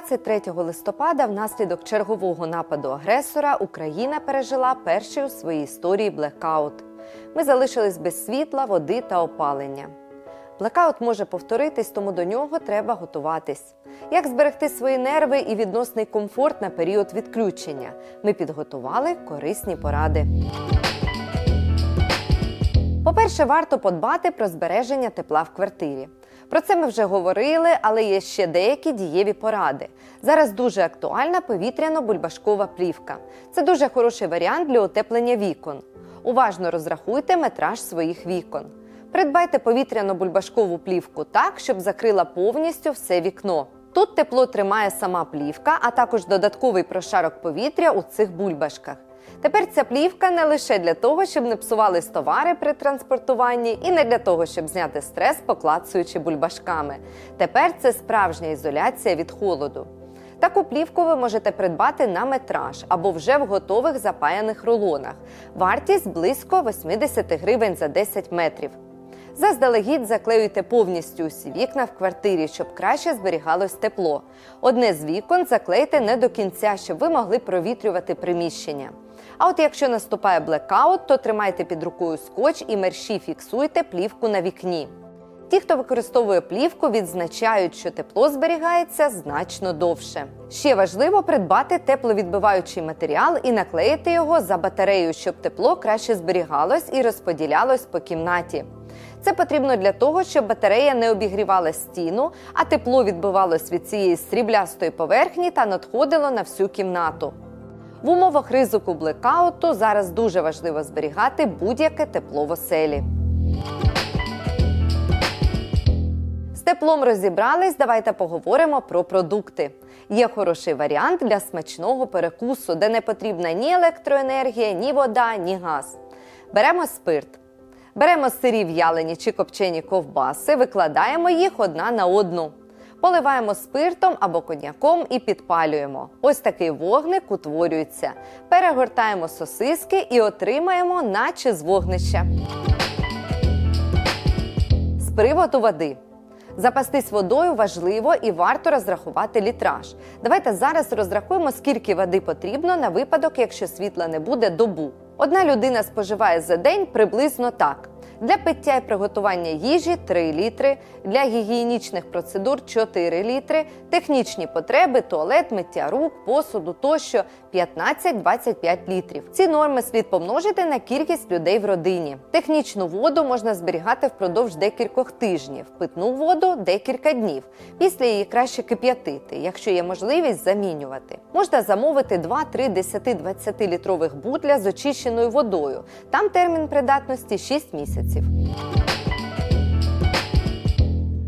23 листопада, внаслідок чергового нападу агресора, Україна пережила перший у своїй історії блекаут. Ми залишились без світла, води та опалення. Блекаут може повторитись, тому до нього треба готуватись. Як зберегти свої нерви і відносний комфорт на період відключення? Ми підготували корисні поради. По-перше, варто подбати про збереження тепла в квартирі. Про це ми вже говорили, але є ще деякі дієві поради. Зараз дуже актуальна повітряно-бульбашкова плівка. Це дуже хороший варіант для утеплення вікон. Уважно розрахуйте метраж своїх вікон. Придбайте повітряно-бульбашкову плівку так, щоб закрила повністю все вікно. Тут тепло тримає сама плівка, а також додатковий прошарок повітря у цих бульбашках. Тепер ця плівка не лише для того, щоб не псувались товари при транспортуванні, і не для того, щоб зняти стрес, поклацуючи бульбашками. Тепер це справжня ізоляція від холоду. Таку плівку ви можете придбати на метраж або вже в готових запаяних рулонах. Вартість близько 80 гривень за 10 метрів. Заздалегідь заклеюйте повністю усі вікна в квартирі, щоб краще зберігалось тепло. Одне з вікон заклейте не до кінця, щоб ви могли провітрювати приміщення. А от якщо наступає блекаут, то тримайте під рукою скотч і мерщій фіксуйте плівку на вікні. Ті, хто використовує плівку, відзначають, що тепло зберігається значно довше. Ще важливо придбати тепловідбиваючий матеріал і наклеїти його за батарею, щоб тепло краще зберігалось і розподілялось по кімнаті. Це потрібно для того, щоб батарея не обігрівала стіну, а тепло відбивалось від цієї сріблястої поверхні та надходило на всю кімнату. В умовах ризику блекауту зараз дуже важливо зберігати будь-яке тепло в оселі. З теплом розібрались, давайте поговоримо про продукти. Є хороший варіант для смачного перекусу, де не потрібна ні електроенергія, ні вода, ні газ. Беремо спирт. Беремо сирі в'ялені чи копчені ковбаси, викладаємо їх одна на одну. Поливаємо спиртом або коньяком і підпалюємо. Ось такий вогник утворюється. Перегортаємо сосиски і отримаємо, наче з вогнища. З приводу води. Запастись водою важливо і варто розрахувати літраж. Давайте зараз розрахуємо, скільки води потрібно на випадок, якщо світла не буде добу. Одна людина споживає за день приблизно так. Для пиття і приготування їжі 3 літри, для гігієнічних процедур 4 літри, технічні потреби, туалет, миття рук, посуду тощо 15-25 літрів. Ці норми слід помножити на кількість людей в родині. Технічну воду можна зберігати впродовж декількох тижнів, питну воду декілька днів. Після її краще кип'ятити, якщо є можливість замінювати. Можна замовити 2-3 10-20 літрових бутля з очищеною водою. Там термін придатності 6 місяців.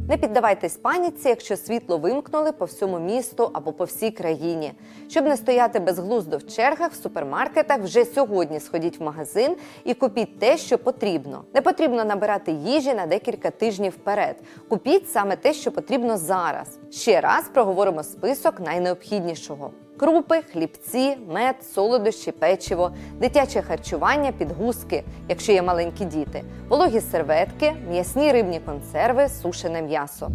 Не піддавайтесь паніці, якщо світло вимкнули по всьому місту або по всій країні. Щоб не стояти безглуздо в чергах в супермаркетах, вже сьогодні сходіть в магазин і купіть те, що потрібно. Не потрібно набирати їжі на декілька тижнів вперед. Купіть саме те, що потрібно зараз. Ще раз проговоримо список найнеобхіднішого. Крупи, хлібці, мед, солодощі, печиво, дитяче харчування, підгузки, якщо є маленькі діти, вологі серветки, м'ясні рибні консерви, сушене м'ясо.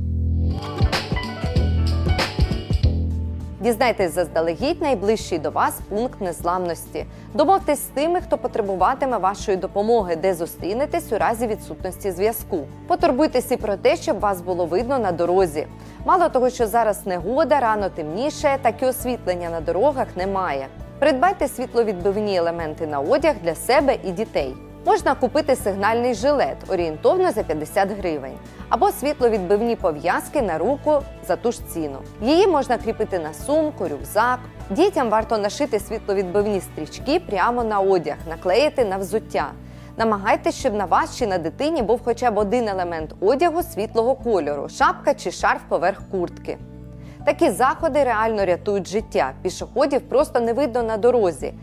Дізнайтесь заздалегідь найближчий до вас пункт незламності. Домовтесь з тими, хто потребуватиме вашої допомоги, де зустрінетесь у разі відсутності зв'язку. Потурбуйтесь і про те, щоб вас було видно на дорозі. Мало того, що зараз негода, рано темніше, так і освітлення на дорогах немає. Придбайте світловідбивні елементи на одяг для себе і дітей. Можна купити сигнальний жилет орієнтовно за 50 гривень, або світловідбивні пов'язки на руку за ту ж ціну. Її можна кріпити на сумку, рюкзак. Дітям варто нашити світловідбивні стрічки прямо на одяг, наклеїти на взуття. Намагайтесь, щоб на вас чи на дитині був хоча б один елемент одягу світлого кольору, шапка чи шарф поверх куртки. Такі заходи реально рятують життя. Пішоходів просто не видно на дорозі.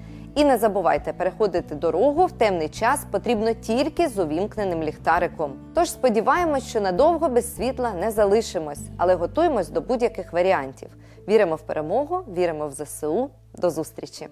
І не забувайте, переходити дорогу в темний час потрібно тільки з увімкненим ліхтариком. Тож сподіваємось, що надовго без світла не залишимось, але готуємось до будь-яких варіантів. Віримо в перемогу, віримо в ЗСУ. До зустрічі!